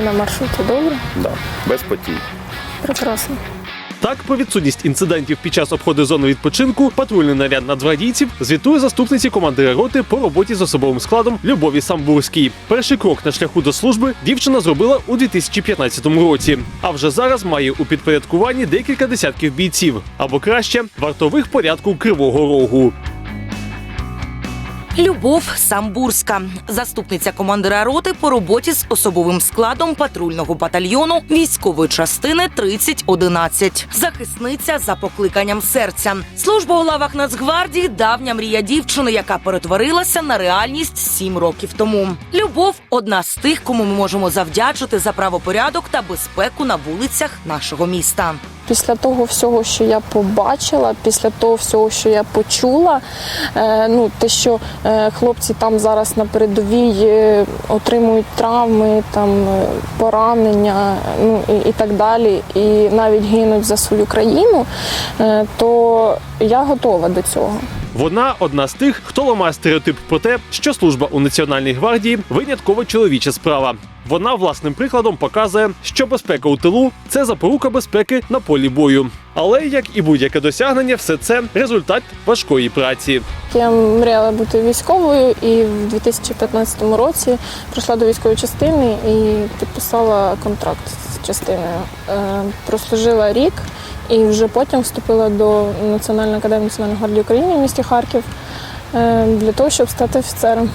все на маршруті добре. Да, без потій. Прекрасно. Так, про відсутність інцидентів під час обходу зони відпочинку патрульний наряд нацгвардійців звітує заступниці командира роти по роботі з особовим складом Любові Самбурській. Перший крок на шляху до служби дівчина зробила у 2015 році. А вже зараз має у підпорядкуванні декілька десятків бійців або краще вартових порядку Кривого Рогу. Любов Самбурська, заступниця командира роти по роботі з особовим складом патрульного батальйону військової частини 3011. Захисниця за покликанням серця. Служба у лавах Нацгвардії давня мрія дівчини, яка перетворилася на реальність сім років тому. Любов одна з тих, кому ми можемо завдячити за правопорядок та безпеку на вулицях нашого міста. Після того всього, що я побачила, після того всього, що я почула, е, ну те, що е, хлопці там зараз на передовій е, отримують травми, там поранення, ну і, і так далі, і навіть гинуть за свою країну, то я готова до цього. Вона одна з тих, хто ламає стереотип про те, що служба у Національній гвардії винятково чоловіча справа. Вона власним прикладом показує, що безпека у тилу це запорука безпеки на полі бою. Але як і будь-яке досягнення, все це результат важкої праці. Я мріяла бути військовою і в 2015 році прийшла до військової частини і підписала контракт з частиною. Е, Прослужила рік і вже потім вступила до Національної академії Національної гвардії України в місті Харків е, для того, щоб стати офіцером.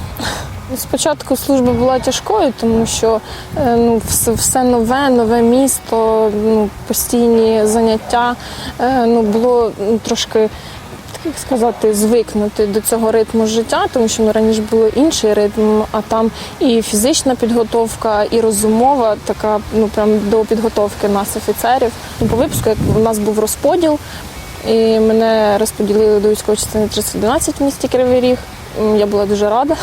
Спочатку служба була тяжкою, тому що е, ну, все, нове, нове місто, ну, постійні заняття. Е, Ну, було ну, трошки як сказати, звикнути до цього ритму життя, тому що ну, раніше було інший ритм, а там і фізична підготовка, і розумова, така ну прям до підготовки нас, офіцерів. Ну, по випуску, як у нас був розподіл, і мене розподілили до військової частини 312 в місті Кривий Ріг. Я була дуже рада.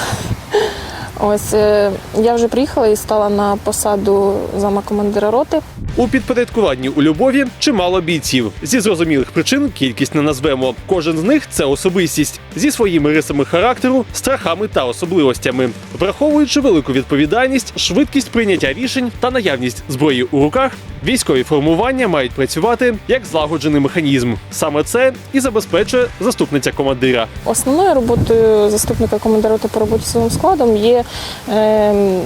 Ось е, я вже приїхала і стала на посаду зама командира роти. У підпорядкуванні у любові чимало бійців. Зі зрозумілих причин кількість не назвемо. Кожен з них це особистість зі своїми рисами характеру, страхами та особливостями. Враховуючи велику відповідальність, швидкість прийняття рішень та наявність зброї у руках, військові формування мають працювати як злагоджений механізм. Саме це і забезпечує заступниця командира. Основною роботою заступника командира роти по роботі з складом є е,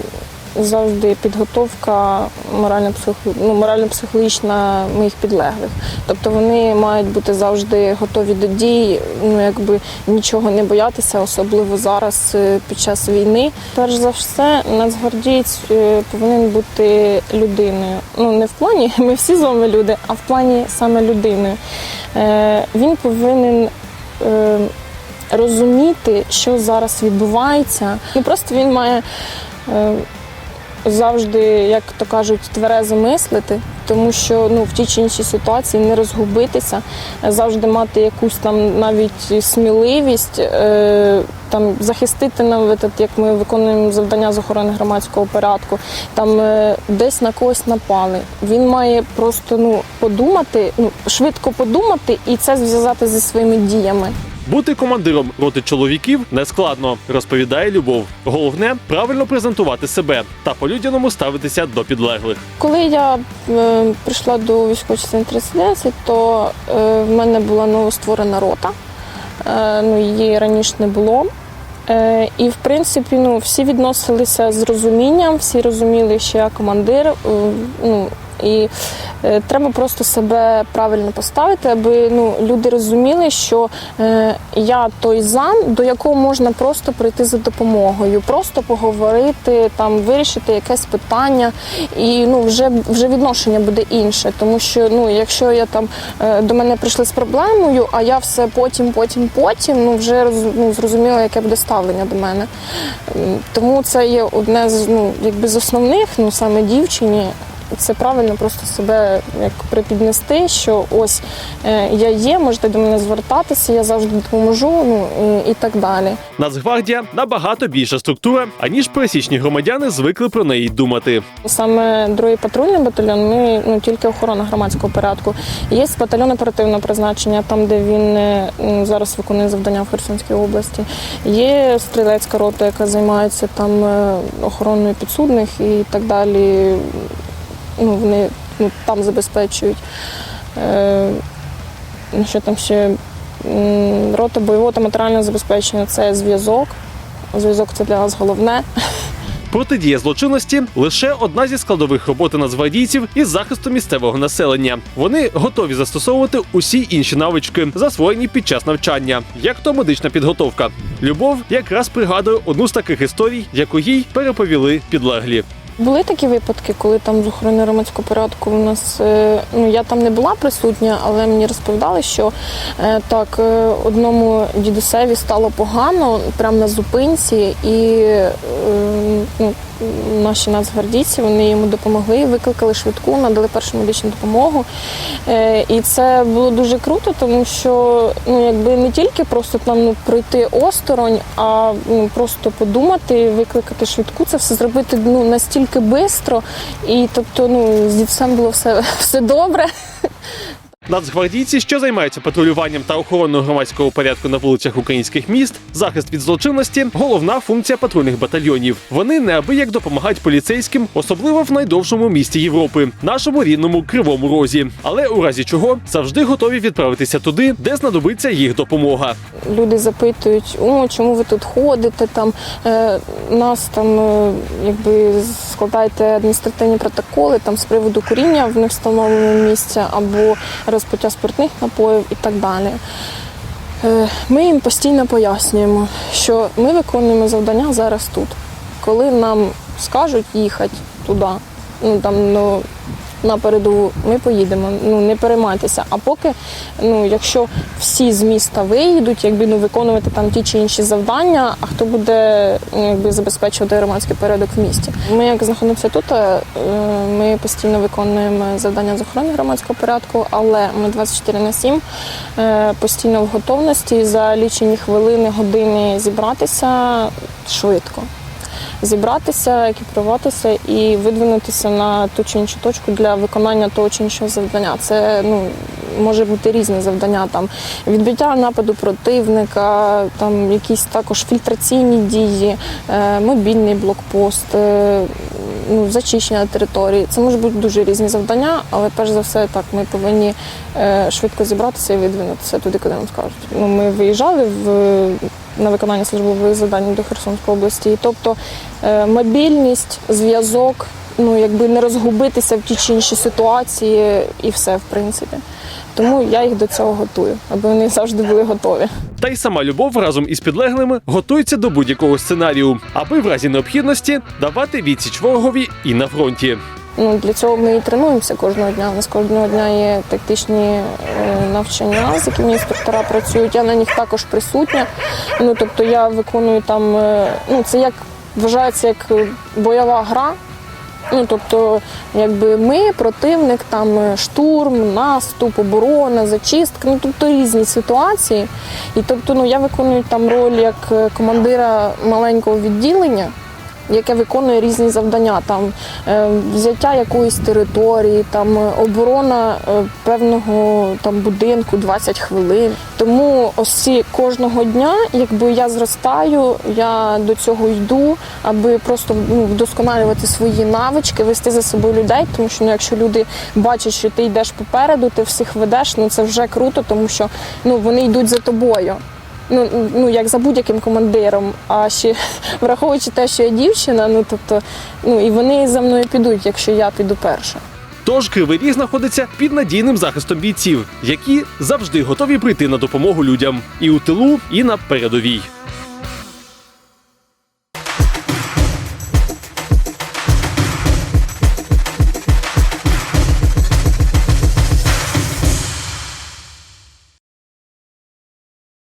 завжди підготовка ну, морально-психологічна моїх підлеглих. Тобто вони мають бути завжди готові до дій, ну якби нічого не боятися, особливо зараз е, під час війни. Перш за все, нацгвардієць е, повинен бути людиною. Ну не в плані ми всі з вами люди, а в плані саме людиною. Е, Він повинен. розуміти, що зараз відбувається. Ну просто він має завжди, як то кажуть, тверезо мислити, тому що ну, в тій чи іншій ситуації не розгубитися, завжди мати якусь там навіть сміливість. Е, там захистити навіть, як ми виконуємо завдання з охорони громадського порядку, там е, десь на когось напали. Він має просто ну подумати, ну швидко подумати і це зв'язати зі своїми діями. Бути командиром роти чоловіків не складно, розповідає Любов. Головне правильно презентувати себе та по-людяному ставитися до підлеглих. Коли я е, прийшла до військової частини 3010, то е, в мене була новостворена рота. Е, ну, її раніше не було. Е, і в принципі, ну, всі відносилися з розумінням, всі розуміли, що я командир. е, ну, і е, треба просто себе правильно поставити, аби ну, люди розуміли, що е, я той зам, до якого можна просто прийти за допомогою, просто поговорити, там вирішити якесь питання, і ну вже вже відношення буде інше. Тому що ну, якщо я там е, до мене прийшли з проблемою, а я все потім, потім, потім, ну вже ну, зрозуміло, яке буде ставлення до мене. Тому це є одне з ну, якби з основних, ну саме дівчині. Це правильно просто себе як припіднести, що ось е, я є, можете до мене звертатися, я завжди допоможу, ну і, і так далі. Нацгвардія набагато більша структура, аніж пересічні громадяни звикли про неї думати. Саме другий патрульний батальйон, ми ну тільки охорона громадського порядку. Є батальйон оперативного призначення, там де він е, зараз виконує завдання в Херсонській області. Є стрілецька рота, яка займається там е, охороною підсудних і так далі. Ну вони ну, там забезпечують. Е, ну, що там ще рота бойового та матеріального забезпечення це зв'язок. Зв'язок це для нас головне. Протидія злочинності лише одна зі складових роботи нацгвардійців із захисту місцевого населення. Вони готові застосовувати усі інші навички, засвоєні під час навчання, як то медична підготовка. Любов якраз пригадує одну з таких історій, яку їй переповіли підлеглі. Були такі випадки, коли там з охорони громадського порядку у нас е, ну я там не була присутня, але мені розповідали, що е, так е, одному дідусеві стало погано прямо на зупинці, і наші нацгвардійці вони йому допомогли, викликали швидку, надали першу медичну допомогу. Е, І це було дуже круто, тому що ну якби не тільки просто там ну пройти осторонь, а ну просто подумати, викликати швидку, це все зробити ну настільки швидко. І тобто, ну з дідцем було все, все добре. Нацгвардійці, що займаються патрулюванням та охороною громадського порядку на вулицях українських міст, захист від злочинності головна функція патрульних батальйонів. Вони неабияк допомагають поліцейським, особливо в найдовшому місті Європи, нашому рідному Кривому Розі. Але у разі чого завжди готові відправитися туди, де знадобиться їх допомога. Люди запитують, о, чому ви тут ходите? Там е, нас там е, якби складаєте адміністративні протоколи там з приводу куріння в невстановленому місці або розпиття спиртних напоїв і так далі. Е, Ми їм постійно пояснюємо, що ми виконуємо завдання зараз тут. Коли нам скажуть їхати туди, ну там ну, на передову, ми поїдемо. Ну не переймайтеся. А поки, ну якщо всі з міста виїдуть, якби ну виконувати там ті чи інші завдання, а хто буде ну, якби забезпечувати громадський порядок в місті? Ми як знаходимося тут, е, ми постійно виконуємо завдання з охорони громадського порядку, але ми 24 на 7 е, постійно в готовності за лічені хвилини, години зібратися швидко зібратися, екіпіруватися і видвинутися на ту чи іншу точку для виконання того чи іншого завдання. Це ну може бути різні завдання, там відбиття нападу противника, там якісь також фільтраційні дії, е, мобільний блокпост. Ну, зачищення території. Це можуть бути дуже різні завдання, але перш за все, так ми повинні е, швидко зібратися і видвинутися туди, куди нам скажуть. Ну, ми виїжджали в на виконання службових завдань до Херсонської області. Тобто е, мобільність, зв'язок, ну якби не розгубитися в ті чи інші ситуації, і все, в принципі. Тому я їх до цього готую, аби вони завжди були готові. Та й сама любов разом із підлеглими готується до будь-якого сценарію, аби в разі необхідності давати відсіч ворогові і на фронті. Ну для цього ми і тренуємося кожного дня. У нас кожного дня є тактичні е, навчання, з якими інструктора працюють. Я на них також присутня. Ну тобто я виконую там, е, ну це як вважається як бойова гра. Ну, тобто, якби ми, противник, там е, штурм, наступ, оборона, зачистка, ну тобто різні ситуації. І тобто, ну я виконую там роль як е, командира маленького відділення яке виконує різні завдання, там е, взяття якоїсь території, там е, оборона е, певного там будинку 20 хвилин. Тому ось ці кожного дня, якби я зростаю, я до цього йду, аби просто ну, вдосконалювати свої навички, вести за собою людей. Тому що ну, якщо люди бачать, що ти йдеш попереду, ти всіх ведеш, ну це вже круто, тому що ну вони йдуть за тобою ну, ну як за будь-яким командиром. А ще враховуючи те, що я дівчина, ну тобто, ну і вони за мною підуть, якщо я піду перша. Тож кривий знаходиться під надійним захистом бійців, які завжди готові прийти на допомогу людям і у тилу, і на передовій.